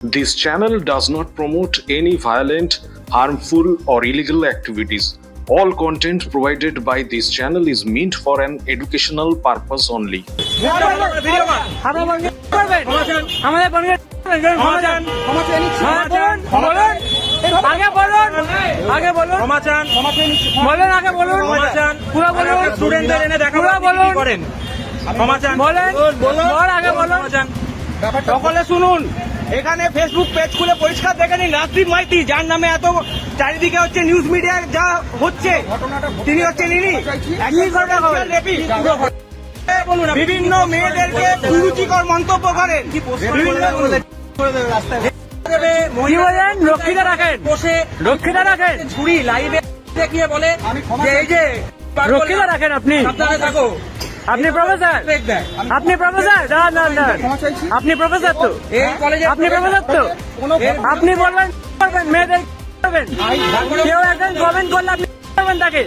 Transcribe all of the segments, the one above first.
This channel does not promote any violent, harmful, or illegal activities. All content provided by this channel is meant for an educational purpose only. আগে বলুন আগে বলুন ক্ষমা চান বলুন আগে বলুন ক্ষমা চান। পুরো বলুন। স্টুডেন্টদের এনে পুরো বলুন। করেন ক্ষমা চান। বলেন আগে বলুন। সকলে শুনুন। এখানে ফেসবুক পেজ খুলে পরিষ্কার দেখে নিন রাজদীপ মাইতি যার নামে এত চারিদিকে হচ্ছে নিউজ মিডিয়া যা হচ্ছে তিনি একই ঘটনা হবে? বিভিন্ন মেয়েদেরকে কুরুচিকর মন্তব্য করেন। রক্ষিতা রাখেন। বসে রক্ষিতা রাখেন। ছুরি লাইভে দেখিয়ে বলে যে এই যে রক্ষিতা রাখেন আপনি। থাকো। আপনি প্রফেসর? আপনি প্রফেসর? না। না না আপনি প্রফেসর তো? আপনি প্রফেসর তো? আপনি বলবেন করবেন মেয়েদের করবেন। কেউ একজন কমেন্ট করলে আপনি করবেন তাকে।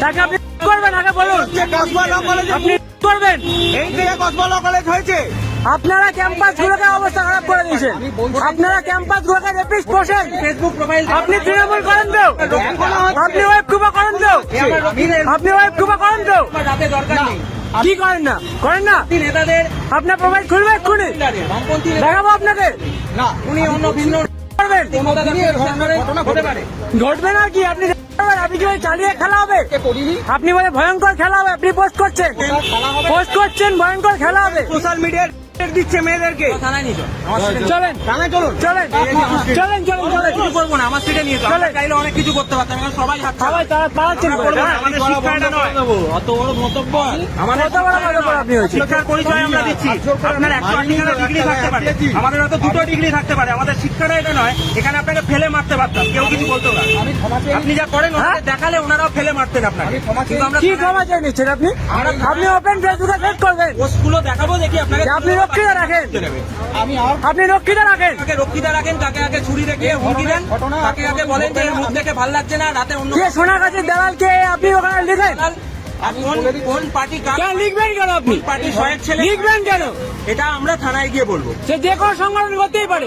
তাকে আপনি করবেন আগে বলুন। যে কসবা ল কলেজে আপনি করবেন। এই থেকে কসবা কলেজ হয়েছে। আপনারা ক্যাম্পাস গুলোকে দিয়েছেন আপনারা ক্যাম্পাস গুলোকে রেপিস বসেন। ফেসবুক প্রোফাইল আপনি তৃণমূল করেন তো। আপনি ওয়েব কুপা করেন তো। আপনি ওয়েব কুপা করেন তো। রাতে দরকার নেই কি করেন না? করেন না? নেতাদের আপনার প্রোফাইল খুলবে এক্ষুনি। দেখাবো আপনাকে। না উনি অন্য ভিন্ন ঘটবে না কি? আপনি আপনি কি চালিয়ে খেলা হবে? আপনি বলে ভয়ঙ্কর খেলা হবে আপনি পোস্ট করছেন। পোস্ট করছেন ভয়ঙ্কর খেলা হবে। সোশ্যাল মিডিয়ায় দিচ্ছে মেয়েদেরকে। চলেন। থানায় চলুন। চলেন চলেন চলেন চলেন। কিছু করব না আমার সিটে নিয়ে চলে। চাইলে অনেক কিছু করতে পারতাম এখন সবাই হাত সবাই তারা পালাচ্ছেন আমরা করে, করব না, হ্যাঁ? আমাদের শিক্ষা এটা নয়। অত বড় মন্তব্য আমাদের কত বড় মন্তব্য আপনি হয়েছে? শিক্ষার পরিচয় আমরা দিচ্ছি। আপনার একটা ঠিকানা ডিগ্রি থাকতে পারে। আমাদের হয়তো দুটো ডিগ্রি থাকতে পারে। আমাদের শিক্ষাটা এটা নয়। এখানে আপনাকে ফেলে মারতে পারতাম। কেউ কিছু বলতো না। আপনি যা করেন হ্যাঁ? দেখালে ওনারাও ফেলে মারতেন আপনাকে। কি ক্ষমা নিচ্ছেন আপনি? আপনি ওপেন ফেসবুকে সেট করবেন। পোস্টগুলো দেখাবো দেখি আপনাকে আপনি রক্ষিতা রাখেন। আমি আপনি রক্ষিতা রাখেন। কাকে রক্ষিতা রাখেন কাকে কাকে ছুরি দেখিয়ে হুমকি দেন। কাকে কাকে বলেন যে মুখ দেখে ভালো লাগছে না রাতে অন্য সোনা গাছের দেওয়াল কে আপনি ওখানে লিখেন? কোন কোন পার্টি কেন লিখবেন কেন আপনি? পার্টি সহায়ক ছেলে? লিখবেন কেন? এটা আমরা থানায় গিয়ে বলব। সে যে কোনো সংগঠন করতেই পারে।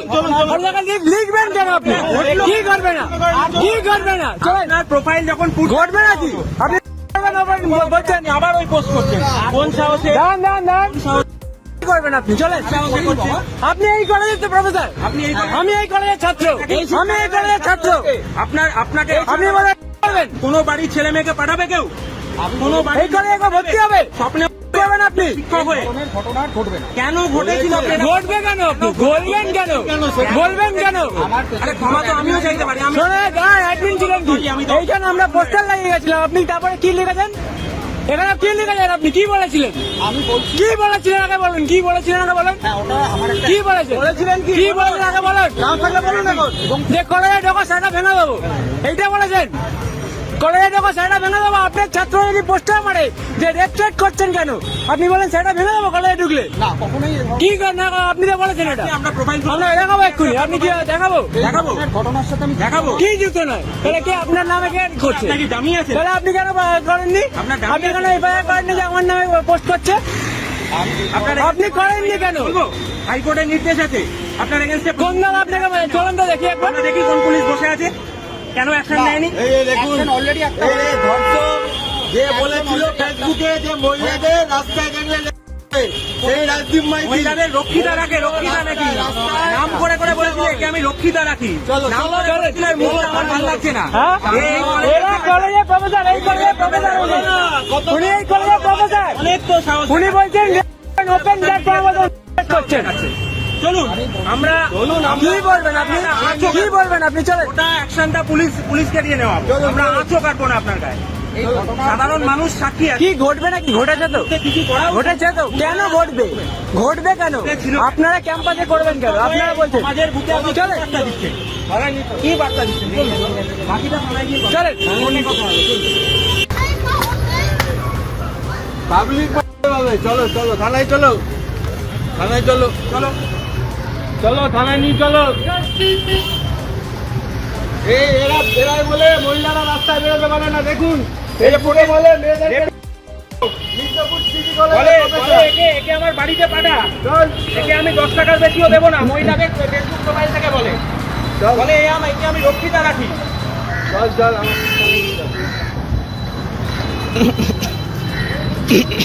লিখবেন কেন আপনি? কি করবে না? কি করবে না? আপনার প্রোফাইল যখন ঘটবে না কি? আপনি আবার ওই পোস্ট করছেন। কোন সাহসে দাঁড়ান দাঁড়ান দাঁড়ান। কি করবেন আপনি? চলেন। আপনি এই কলেজের তো প্রফেসর আপনি আমি এই কলেজের ছাত্র। আমি এই কলেজের ছাত্র। আপনার আপনাকে আপনি কোনো বাড়ির ছেলে মেয়েকে পাঠাবে কেউ? কোনো বাড়ির এই কলেজে ভর্তি হবে। স্বপ্নে করবেন আপনি? শিক্ষক ধরনের ঘটনা ঘটবে না। কেন ঘটেছিল আপনি ঘটবে কেন বলবেন কেন? বলবেন কেন আরে ক্ষমা তো আমিও চাইতে পারি আমি অ্যাডমিন ছিলেন এইখানে আমরা পোস্টার লাগিয়ে গেছিলাম। আপনি তারপরে কি লিখেছেন? এখানে কি লিখেছেন আপনি কি বলেছিলেন? আমি বলছি। কি বলেছিলেন আগে বলেন কি বলেছিলেন আগে বলেন? হ্যাঁ কি বলেছেন? বলেছিলেন কি? কি বলেছেন আগে বলেন? না থাকলে বলুন এখন। যে কলেজে ঢোকা সেটা ভেঙে দেবো। এইটা বলেছেন? কলেজে ঢোকো সেটা ভেঙে দেবো। আপনার ছাত্র যদি পোস্টার মারে। যে রেপচেট করছেন কেন? আপনি বলেন সেটা ভেঙে দেবো কলেজে ঢুকলে। না কখনোই কি না আপনি তো বলেছেন এটা। আমরা প্রোফাইল আমরা দেখাবো এক্ষুনি। আপনি কি দেখাবো? দেখাবো? ঘটনার সাথে আমি দেখাবো? কি যুক্ত নয়? তাহলে কি আপনার নামে কে করছে? দামি আছে? তাহলে আপনি কেন করেননি? আপনি কেন এফআইআর করেননি যে আমার নামে পোস্ট করছে? আপনি করেননি কেন? হাইকোর্টের নির্দেশ আছে। আপনার এগেনস্টে কোন নাম আপনাকে? চলুন তো দেখি একবার। দেখি কোন পুলিশ বসে আছে। কেন অ্যাকশন নেয়নি? অলরেডি একটা যে বলেছিল ফেসবুকে যে মহিলাদের রাস্তায় দেখলে রক্ষিতা রাখে রক্ষিতা নাকি? নাম করে করে বলেছিল একে আমি রক্ষিতা রাখি। আমার ভালো লাগছে না। হ্যাঁ? উনি এই কলেজে প্রফেসর। অনেক তো সাহস উনি বলছেন ওপেন করছেন। চলুন আমরা কি বলবেন আপনি? কি বলবেন আপনি? চলেন। ওটা অ্যাকশনটা পুলিশ পুলিশকে দিয়ে নেওয়া হবে। আমরা আঁচও কাটবো না আপনার গায়ে। সাধারণ মানুষ সাক্ষী কি ঘটবে নাকি? ঘটেছে তো। কিছু ঘটেছে তো। কেন ঘটবে? ঘটবে কেন? আপনারা ক্যাম্পাসে করবেন কেন? আপনারা বলছেন। চলেন। কি বার্তা দিচ্ছেন চলেন। হবে। পাবলিক চলো চলো। থানায় চলো। থানায় চলো। চলো। চলো থানায় নিয়ে চলো। এই এরা এরাই বলে মহিলারা রাস্তায় বেরোতে পারে না দেখুন। এই পড়ে বলে মেয়েদের বলে বলে একে একে আমার বাড়িতে পাঠা। একে আমি দশ টাকার বেশিও দেবো না মহিলাকে ফেসবুক প্রোফাইল থেকে বলে। বলে এ আমি একে আমি রক্ষিতা রাখি।